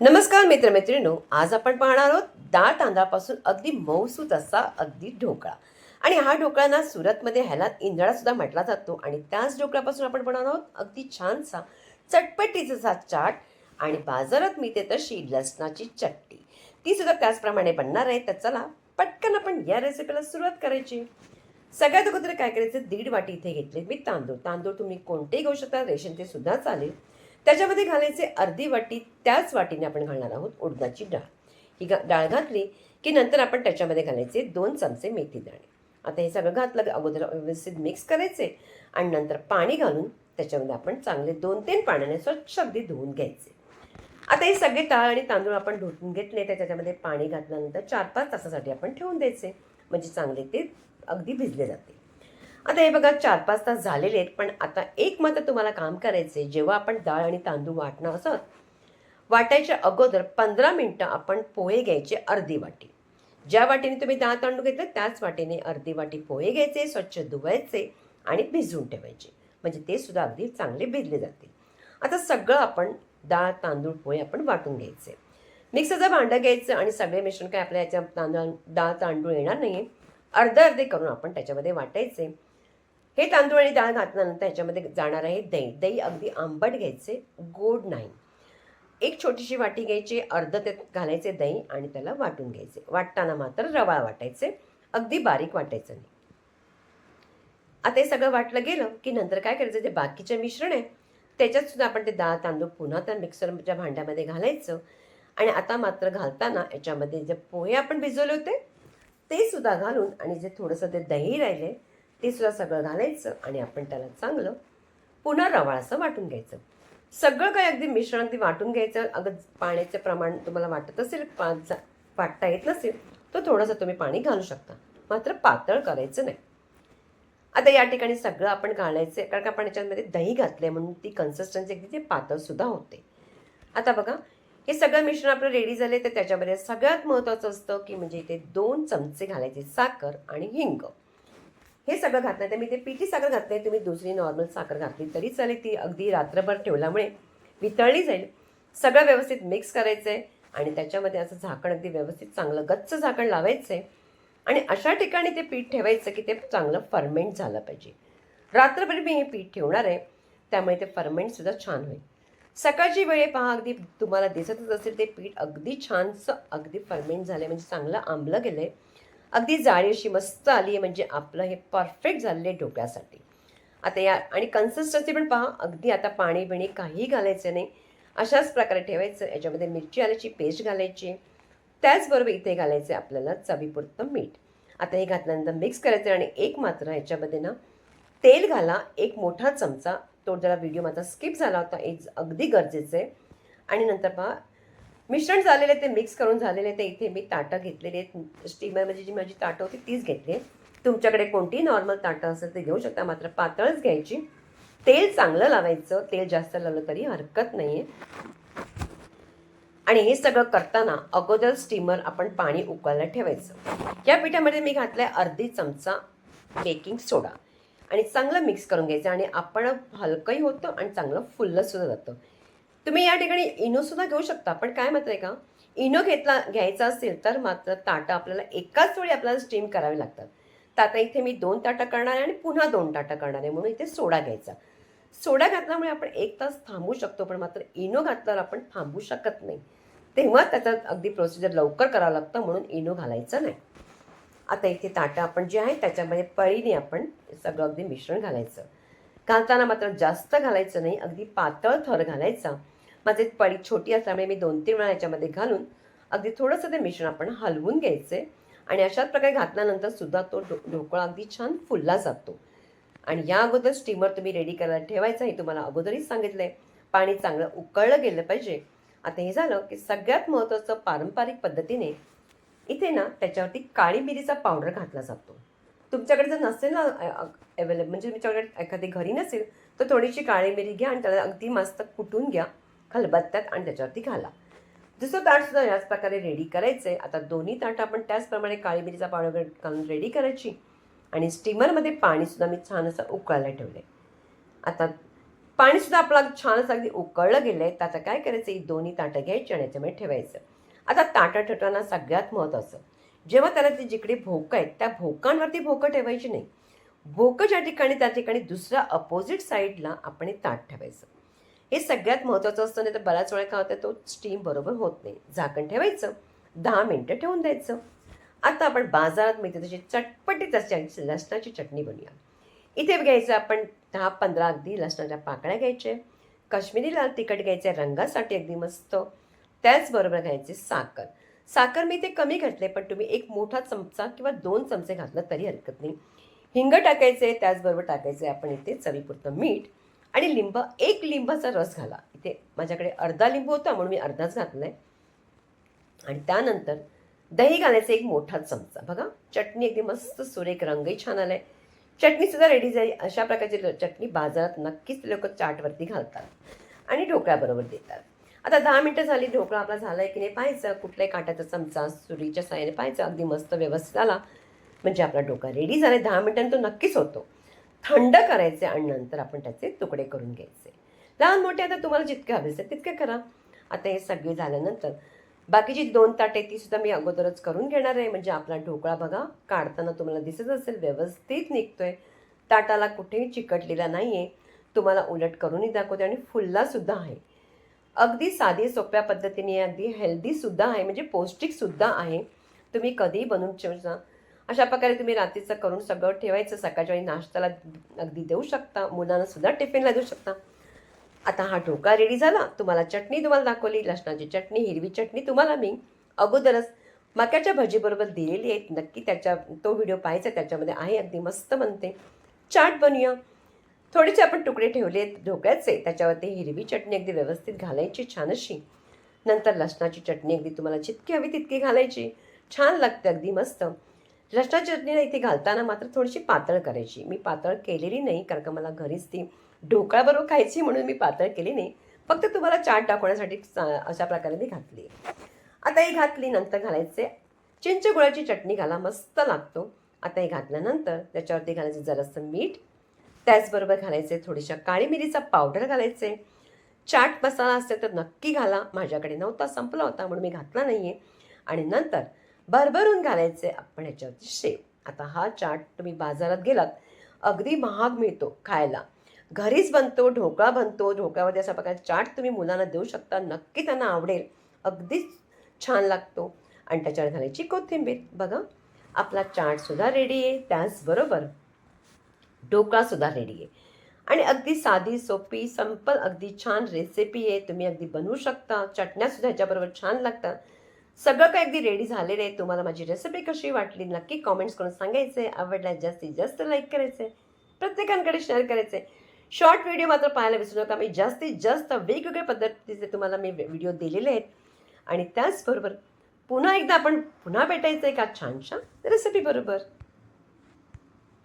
नमस्कार मित्रमैत्रिणींनो आज आपण पाहणार आहोत डाळ तांदळापासून अगदी मऊसूत असा अगदी ढोकळा. आणि हा ढोकळा ना सुरतमध्ये ह्याला इंदळासुद्धा म्हटला जातो. आणि त्याच ढोकळ्यापासून आपण बनवणार आहोत अगदी छानसा चटपटीचा चाट आणि बाजारात मिळते तशी लसणाची चटणी. ती सुद्धा त्याचप्रमाणे बनणार आहे. तर चला पटकन आपण या रेसिपीला सुरुवात करायची. सगळ्यात अगोदर काय करायचं? दीड वाटी इथे घेतले मी तांदूळ. तांदूळ तुम्ही कोणतेही घेऊ शकता. रेशन ते सुद्धा चालेल. त्याच्यामध्ये घालायचे अर्धी वाटी त्याच वाटीने आपण घालणार आहोत उडदाची डाळ. ही गा डाळ घातली की नंतर आपण त्याच्यामध्ये घालायचे दोन चमचे मेथी दाणे. आता हे सगळं घातलं अगोदर व्यवस्थित मिक्स करायचे आणि नंतर पाणी घालून त्याच्यामध्ये आपण चांगले दोन तीन पाण्याने स्वच्छ अगदी धुवून घ्यायचे. आता हे सगळे डाळ आणि तांदूळ आपण धुतून घेतले तर त्याच्यामध्ये पाणी घातल्यानंतर चार पाच तासासाठी आपण ठेवून द्यायचे. म्हणजे चांगले ते अगदी भिजले जाते आता हे बघा चार पाच तास झालेले आहेत पण आता एक मात्र तुम्हाला काम करायचे जेव्हा आपण डाळ आणि तांदूळ वाटणार असत वाटायच्या अगोदर पंधरा मिनटं आपण पोहे घ्यायचे अर्धी वाटी. ज्या वाटीने तुम्ही डाळ तांदूळ घेतले त्याच वाटीने अर्धी वाटी पोहे घ्यायचे स्वच्छ धुवायचे आणि भिजवून ठेवायचे. म्हणजे ते सुद्धा अगदी चांगले भिजले जाते आता सगळं आपण डाळ तांदूळ पोहे आपण वाटून घ्यायचे. मिक्सरचं भांडं घ्यायचं आणि सगळे मिश्रण काय आपल्या याच्या तांदूळ डाळ तांदूळ येणार नाही आहे अर्धे अर्धे करून आपण त्याच्यामध्ये वाटायचे. हे तांदूळ आणि डाळ घातल्यानंतर ह्याच्यामध्ये जाणार आहे दही. दही अगदी आंबट घ्यायचे गोड नाही. एक छोटीशी वाटी घ्यायची अर्ध त्यात घालायचे दही आणि त्याला वाटून घ्यायचे. वाटताना मात्र रवा वाटायचे अगदी बारीक वाटायचं नाही. आता हे सगळं वाटलं गेलं की नंतर काय करायचं? जे बाकीचे मिश्रण आहे त्याच्यात सुद्धा आपण ते डाळ तांदूळ पुन्हा त्या मिक्सरच्या भांड्यामध्ये घालायचं. आणि आता मात्र घालताना याच्यामध्ये जे पोहे आपण भिजवले होते ते सुद्धा घालून आणि जे थोडंसं ते दही राहिले ते सुद्धा सगळं घालायचं आणि आपण त्याला चांगलं पुन्हा रवाळ असं वाटून घ्यायचं. सगळं काही अगदी मिश्रण अगदी वाटून घ्यायचं. अगं पाण्याचं प्रमाण तुम्हाला वाटत असेल पा वाटता येत नसेल तर थोडंसं तुम्ही पाणी घालू शकता. मात्र पातळ करायचं नाही. आता या ठिकाणी सगळं आपण घालायचं कारण का आपण याच्यामध्ये दही घातले म्हणून ती कन्सिस्टन्सी अगदी ते पातळसुद्धा होते. आता बघा हे सगळं मिश्रण आपलं रेडी झाले तर त्याच्यामध्ये सगळ्यात महत्त्वाचं असतं की म्हणजे इथे दोन चमचे घालायचे साखर आणि हिंग. हे सगळं घातलं तर मी ते पिठी साखर घातली तुम्ही दुसरी नॉर्मल साखर घातली तरी चालेल ती अगदी रात्रभर ठेवल्यामुळे वितळली जाईल. सगळं व्यवस्थित मिक्स करायचं आहे आणि त्याच्यामध्ये असं झाकण अगदी व्यवस्थित चांगलं गच्च झाकण लावायचं आहे आणि अशा ठिकाणी ते पीठ ठेवायचं की ते चांगलं फर्मेंट झालं पाहिजे. रात्रभर मी हे पीठ ठेवणार आहे त्यामुळे ते फर्मेंटसुद्धा छान होईल. सकाळची वेळ पहा अगदी तुम्हाला दिसतच असेल ते पीठ अगदी छानसं अगदी फर्मेंट झालं म्हणजे चांगलं आंबलं गेलं आहे अगदी जाळी अशी मस्त आली आहे म्हणजे आपलं हे परफेक्ट झालेलं आहे ढोकळ्यासाठी आता या आणि कन्सिस्टन्सी पण पहा अगदी आता पाणी बिणी काहीही घालायचं नाही. अशाच प्रकारे ठेवायचं याच्यामध्ये मिरची आल्याची पेस्ट घालायची. त्याचबरोबर इथे घालायचं आहे आपल्याला चवीपुरतं मीठ. आता हे घातल्यानंतर मिक्स करायचं आणि एक मात्र याच्यामध्ये ना तेल घाला एक मोठा चमचा. तो जरा व्हिडिओ माझा स्किप झाला होता एक अगदी गरजेचं आहे. आणि नंतर पहा मिश्रण झालेले ते मिक्स करून झालेले ते इथे मी ताटं घेतलेली आहेत. स्टीमरमध्ये जी माझी ताटं होती तीच घेतली आहे तुमच्याकडे कोणतीही नॉर्मल ताटं असेल ते घेऊ शकता. मात्र पातळच घ्यायची. तेल चांगलं लावायचं. तेल जास्त लावलं तरी हरकत नाही आहे आणि हे सगळं करताना अगोदर स्टीमर आपण पाणी उकळायला ठेवायचं. या पिठामध्ये मी घातलं आहे अर्धी चमचा बेकिंग सोडा आणि चांगलं मिक्स करून घ्यायचं. आणि आपण हलकंही होतं आणि चांगलं फुललंसुद्धा जातं. तुम्ही या ठिकाणी इनोसुद्धा घेऊ शकता. पण काय मात्र आहे का? इनो घेतला घ्यायचा असेल तर मात्र ताटं आपल्याला एकाच वेळी आपल्याला स्टीम करावे लागतात. तर आता इथे मी दोन ताटं करणार आहे आणि पुन्हा दोन ताटं करणार आहे. म्हणून इथे सोडा घ्यायचा. सोडा घातल्यामुळे आपण एक तास थांबू शकतो पण मात्र इनो घातल्यावर आपण थांबू शकत नाही. तेव्हा त्याचा अगदी प्रोसिजर लवकर करावं लागतं म्हणून इनो घालायचं नाही. आता इथे ताटं आपण जे आहे त्याच्यामध्ये पळीने आपण सगळं अगदी मिश्रण घालायचं. घालताना मात्र जास्त घालायचं नाही अगदी पातळ थर घालायचा. माझी पळी छोटी असल्यामुळे मी दोन तीन वेळा याच्यामध्ये घालून अगदी थोडंसं ते मिश्रण आपण हलवून घ्यायचे. आणि अशाच प्रकारे घातल्यानंतर सुद्धा तो ढो ढोकळा अगदी छान फुलला जातो. आणि या अगोदर स्टीमर तुम्ही रेडी करायला ठेवायचं हे तुम्हाला अगोदरच सांगितलं आहे पाणी चांगलं उकळलं गेलं पाहिजे. आता हे झालं की सगळ्यात महत्त्वाचं पारंपरिक पद्धतीने इथे ना त्याच्यावरती काळी मिरीचा पावडर घातला जातो. तुमच्याकडे जर नसेल ना अवेलेबल म्हणजे तुमच्याकडे एखादी घरी नसेल तर थोडीशी काळी मिरी घ्या आणि त्याला अगदी मस्त कुटून घ्या. खलबत्त्यात आणि त्याच्यावरती घाला. दुसरं ताटसुद्धा याच प्रकारे रेडी करायचं आहे आता दोन्ही ताटं आपण त्याचप्रमाणे काळी मिरीचा पावडर घालून रेडी करायची. आणि स्टीमरमध्ये पाणीसुद्धा मी छान असं उकळायला ठेवलं आहे आता पाणीसुद्धा आपला छान असं अगदी उकळलं गेलं आहे तर आता काय करायचं? ही दोन्ही ताटं घ्यायची आणि याच्यामध्ये ठेवायचं. आता ताटं ठेवताना सगळ्यात महत्त्वाचं जेव्हा त्याला ती जिकडे भोकं आहेत त्या भोकांवरती भोकं ठेवायची नाही. भोकं ज्या ठिकाणी त्या ठिकाणी दुसऱ्या अपोजिट साईडला आपण ताट ठेवायचं. हे सगळ्यात महत्त्वाचं असतं नाही तर बऱ्याच वेळा काय होतं तो स्टीम बरोबर होत नाही. झाकण ठेवायचं. दहा मिनटं ठेवून द्यायचं. आता आपण बाजारात मिळते तशी चटपटीत असते लसणाची चटणी बनवूया इथे घ्यायचं आपण दहा पंधरा अगदी लसणाच्या पाकळ्या घ्यायचे. काश्मीरी लाल तिखट घ्यायचे रंगासाठी अगदी मस्त. त्याचबरोबर घ्यायचे साखर. साखर मी ते कमी घातले पण तुम्ही एक मोठा चमचा किंवा दोन चमचे घातलं तरी हरकत नाही. हिंग टाकायचे त्याचबरोबर टाकायचे आपण इथे चवीपुरतं मीठ. आणि लिंब एक लिंबाचा रस घाला. इथे माझ्याकडे अर्धा लिंबू होता म्हणून मी अर्धाच घातलाय आणि त्यानंतर दही घालायचं एक मोठा चमचा. बघा चटणी अगदी मस्त सुरेख रंगही छान आलाय. चटणी सुद्धा रेडी झाली. अशा प्रकारची चटणी बाजारात नक्कीच लोक चाटवरती घालतात आणि ढोकळ्याबरोबर देतात. आता दहा मिनटं झाली. ढोकळा आपला झालाय की नाही पाहायचं. कुठल्याही काट्याचा चमचा सुरीच्या साह्याने पाहायचं. अगदी मस्त व्यवस्थित आला. म्हणजे आपला ढोकळा रेडी झालाय. दहा मिनिटांनी तो नक्कीच होतो. थंड करायचे आणि नंतर आपण त्याचे तुकडे करून घ्यायचे. लहान मोठे आता तुम्हाला जितके हवे असेल तितके करा. आता हे सगळे झाल्यानंतर बाकीची दोन ताटे ती सुद्धा मी अगोदरच करून घेणार आहे. म्हणजे आपला ढोकळा बघा काढताना तुम्हाला दिसत असेल व्यवस्थित निघतोय. ताटाला कुठेही चिकटलेला नाही आहे तुम्हाला उलट करूनही दाखवते आणि फुल्लासुद्धा आहे. अगदी साधी सोप्या पद्धतीने अगदी हेल्दीसुद्धा आहे. म्हणजे पौष्टिकसुद्धा आहे. तुम्ही कधीही बनवून ठेवता अशा प्रकारे तुम्ही रात्रीचं करून सगळं ठेवायचं सकाळच्या वेळी नाश्त्याला अगदी देऊ शकता मुलांना सुद्धा टिफिनला देऊ शकता. आता हा ढोका रेडी झाला तुम्हाला चटणी तुम्हाला दाखवली लसणाची चटणी हिरवी चटणी तुम्हाला मी अगोदरच मक्याच्या भजीबरोबर दिलेली आहे. नक्की त्याच्या तो व्हिडिओ पाहायचा त्याच्यामध्ये आहे अगदी मस्त म्हणते चाट बनूया. थोडेसे आपण तुकडे ठेवले आहेत ढोक्याचे त्याच्यावरती हिरवी चटणी अगदी व्यवस्थित घालायची छान अशी नंतर लसणाची चटणी अगदी तुम्हाला जितकी हवी तितकी घालायची. छान लागते अगदी मस्त. लष्टा चटणीला इथे घालताना मात्र थोडीशी पातळ करायची. मी पातळ केलेली नाही कारण का मला घरीच ती ढोकळ्याबरोबर खायची म्हणून मी पातळ केली नाही. फक्त तुम्हाला चाट दाखवण्यासाठी अशा प्रकारे मी घातली. आता ही घातली नंतर घालायचे. चिंच गुळाची चटणी घाला मस्त लागतो. आता हे घातल्यानंतर त्याच्यावरती घालायचं जरासं मीठ. त्याचबरोबर घालायचे थोडीशा काळी मिरीचा पावडर घालायचे. चाट मसाला असेल तर नक्की घाला. माझ्याकडे नव्हता संपला होता म्हणून मी घातला नाही आहे आणि नंतर भरभरून घालायचे आपण याच्यावर शेव आता हा चाट तुम्ही बाजारात गेलात अगदी महाग मिळतो खायला. घरीच बनतो ढोकळा बनतो ढोकळ्यावरती अशा प्रकारे चाट तुम्ही मुलांना देऊ शकता नक्की त्यांना आवडेल. अगदीच छान लागतो. आणि त्याच्यावर घालायची कोथिंबीर. बघा आपला चाटसुद्धा रेडी आहे. त्याचबरोबर ढोकळासुद्धा रेडी आहे. आणि अगदी साधी सोपी संपल अगदी छान रेसिपी आहे. तुम्ही अगदी बनवू शकता. चटण्यासुद्धा ह्याच्याबरोबर छान लागतात. सगळं काय अगदी रेडी झालेलं आहे. तुम्हाला माझी रेसिपी कशी वाटली नक्की कॉमेंट्स करून सांगायचे. आवडल्यास जास्तीत जास्त लाईक करायचे. प्रत्येकांकडे शेअर करायचे. शॉर्ट व्हिडिओ मात्र पाहायला विसरू नका. मी जास्तीत जास्त वेगवेगळ्या पद्धतीचे तुम्हाला मी व्हिडिओ दिलेले आहेत. आणि त्याचबरोबर पुन्हा एकदा आपण पुन्हा भेटायचं एका छानशा रेसिपी बरोबर.